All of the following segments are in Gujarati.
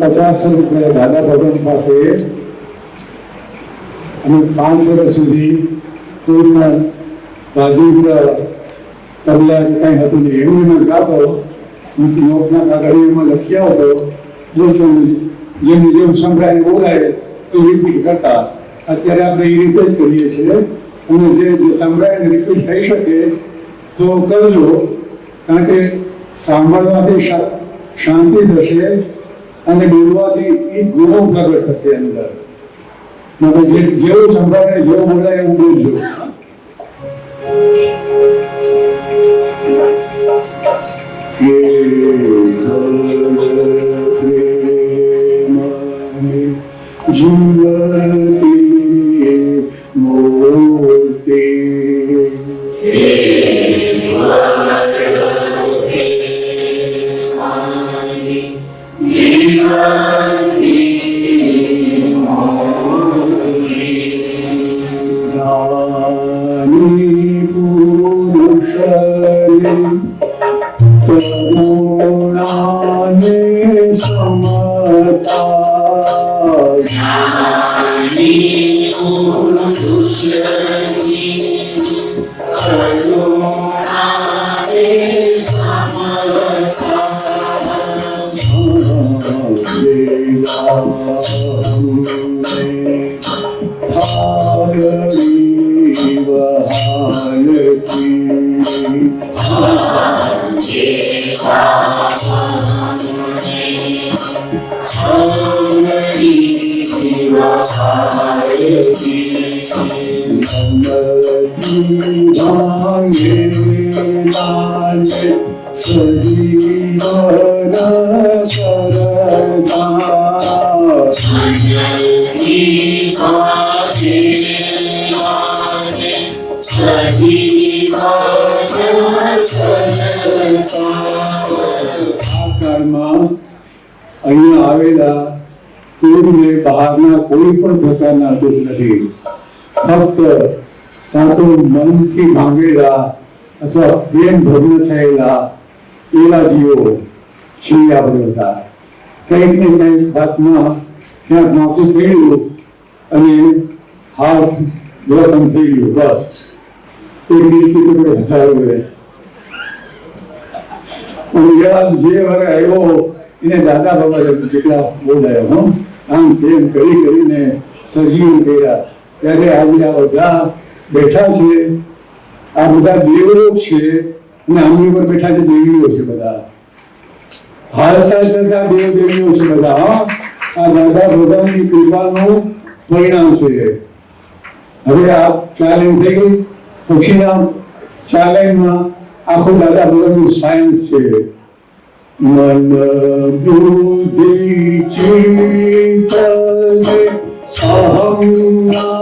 પચાસ રૂપિયા દાદા ભગવાન પાસે અને પાંચ વર્ષ સુધી કોઈ પણ બાજુ કબલા કે હતું નહીં. એવું એમાં ગાતો લખી આવતો જો જેમ સંભળાય બોલાય, તો રિપીટ કરતા. અત્યારે આપણે એ રીતે જ કરીએ છીએ. અને જે સંભળાય રિપીટ થઈ શકે, તો કરજો. કારણ કે સાંભળવાથી શાંતિ થશે. અને બોલવાથી એ ગુણો પ્રગટ થશે અંદર. મતલબ જે જેવું સંભળાય જેવું બોલાય એવું બોલજો. જીવતી 全体，在用他的沙漠唱，અહીંયા આવેલા કોઈને બહારના કોઈ પણ પ્રકારના દુઃખ નથી. ફક્ત કાં તો મનથી માંગેલા અથવા પ્રેમ ભગ્ન થયેલા એવા જીવો છીએ આપણે બધા. કંઈક ને કંઈક હાથમાં ક્યાંક માથું પડ્યું અને હાથ ગૌતમ થઈ ગયું બસ. એ દિવસથી તો કોઈ હસાયું હોય. અને જે વારે આવ્યો, એને દાદા બાબા જેટલા બોલાયો આમ તેમ કરી કરીને સજીવ કર્યા. ત્યારે આજે આ બધા બેઠા છે, આ બધા દેવો છે અને આમની પર બેઠા છે દેવીઓ છે બધા. હાલતા જતા દેવ દેવીઓ છે બધા આ દાદા ભગવાનની કૃપાનું પરિણામ છે. હવે આ ચાલેન્જ થઈ ગઈ. પછીના ચાલેન્જમાં આખું દાદા ભગવાનનું સાયન્સ છે. મન બુદ્ધિ ચિંતન અહમ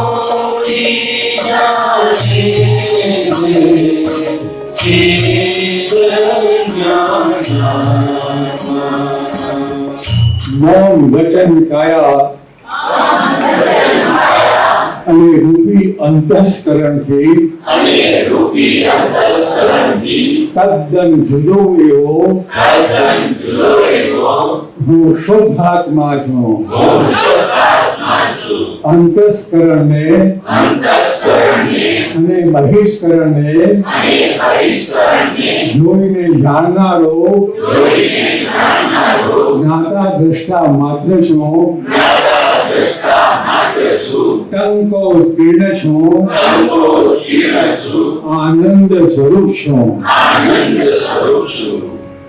મૌન વચન કાયા. અને રૂપી અંતસ્કરણથી તદ્દન જુદો એવો. હું શુદ્ધાત્મા છું. અંતસ્કરણને અને બહિષ્કરણને જોઈને જાણનારો જ્ઞાતા દ્રષ્ટા માત્ર છું. ટંકો ઉત્કીર્ણ છું. આનંદ સ્વરૂપ છું.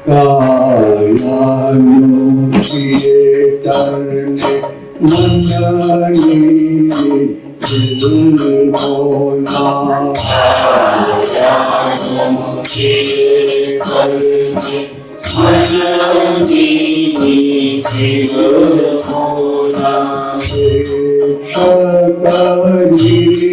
કાયાનું 问大医治世间病毒哪怕是去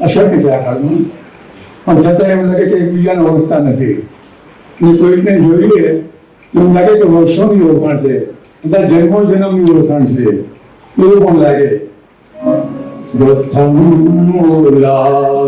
અશક્ય છે આ કાળમાં પણ છતાં એમ લાગે કે એકબીજાને ઓળખતા નથી. ને કોઈકને જોઈએ તો એમ લાગે કે વર્ષોની ઓળખાણ છે. બધા જન્મો જન્મની ઓળખાણ છે. એવું પણ લાગે.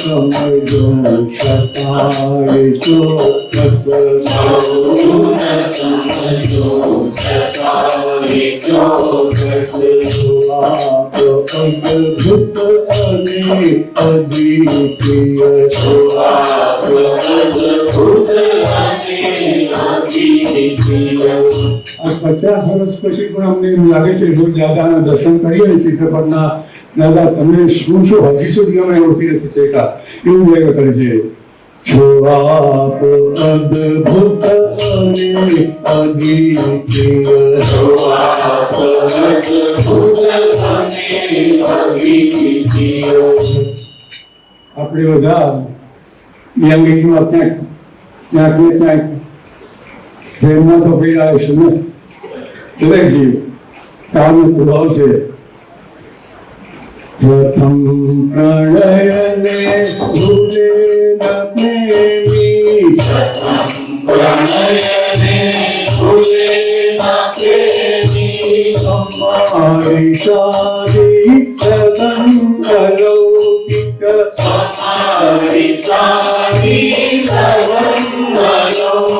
कमलो सतार जो कमलो सतार जो आप अद्भुत अनेक अद्वितीय सो आप अद्भुत પચાસ વર્ષ પછી પણ અમને એમ લાગે છે રોજ દાદાના દર્શન કરીએ ચિત્રપટના દાદા તમે શું છો હજી સુધી અમે ઓળખી નથી શક્યા એવું વ્યક્ત કરે છે. છો આપ અદ્ભુત અને અદ્વિતીય આપણે બધા યંગેજમાં ક્યાંક ક્યાંક ક્યાંક પ્રેમમાં તો પીડા આવશે ને દરેક જીવ કામનો સ્વભાવ છે પ્રથમ પ્રણયને ભૂલે ન પ્રેમી અમારી શાદી સદન અલૌકિક અમારી આજ્ઞા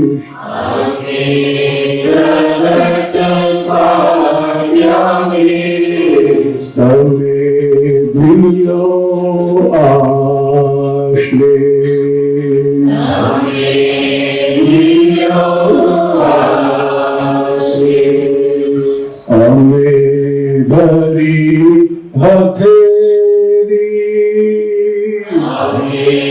buyur. Salve Dio Ashley. Salve Dio Ashley. Ame Dari Hateri. Ame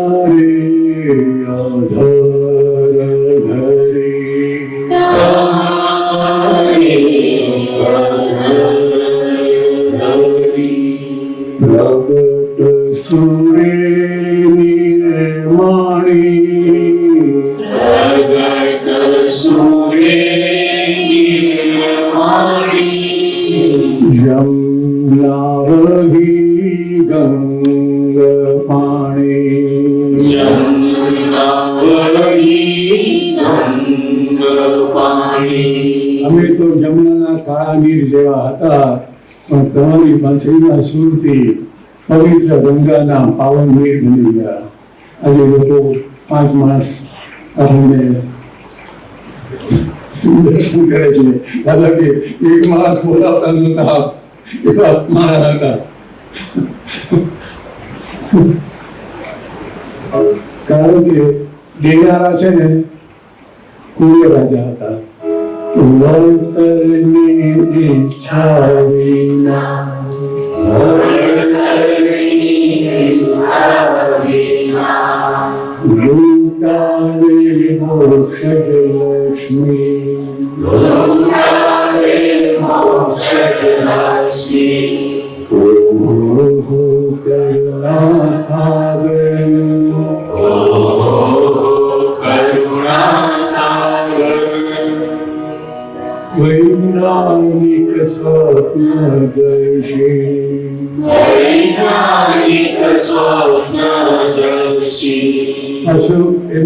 પાણી અમે તો જમનાના કાળા જેવા હતા, પણ તમારી બાંસરીના સુરથી પવિત્ર ગંગાના પાવન નીર બની ગયા. આજે લોકો પાંચ માસ અમને દર્શન કરે છે. દાદા કે એક માસ બોલાવતા નહોતા એવા મારા હતા કારણ કે દેનારા છે ને કુળે રાજા હતા વળતરની ઈચ્છા વિના લૂંટાવે મોક્ષ લક્ષ્મી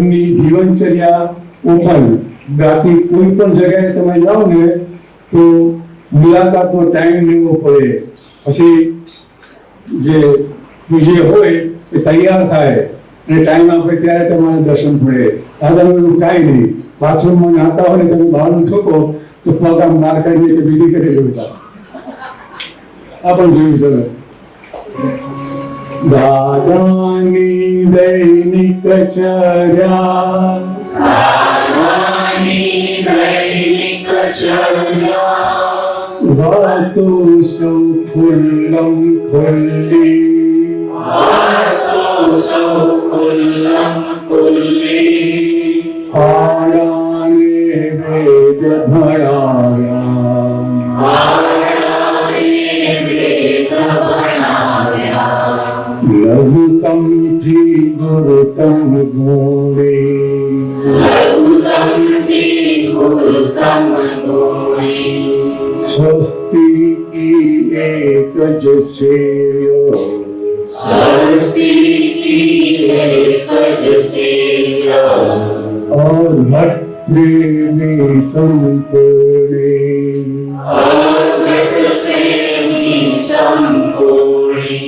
એમની જીવનચર્યા ઓપન બાકી કોઈ પણ જગ્યાએ તમે જાઓ ને, તો મુલાકાતનો ટાઈમ લેવો પડે. પછી જે જે હોય એ તૈયાર થાય. અને ટાઈમ આપે ત્યારે તમારે દર્શન પડે. દાદાનું એવું કાંઈ નહીં. બાથરૂમમાં નાતા હોય તમે બહારનું છોકો, તો પગ આમ માર કાઢીએ કે બીજી કરી જોતા આ પણ જોયું છે. દાદાની दैनिकचर्या वातु सौफुल्लं फुल्ली पाणानि वेदभराया लघुतम् Mule. स्वस्ति की एकज सेव्यो स्वस्ति की एकज सेव्यो और भट्टे संपूर्णे और भट्ट से संपूर्णे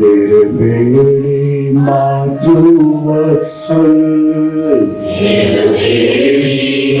देर बेगड़े Matruvatsal. Hail Mary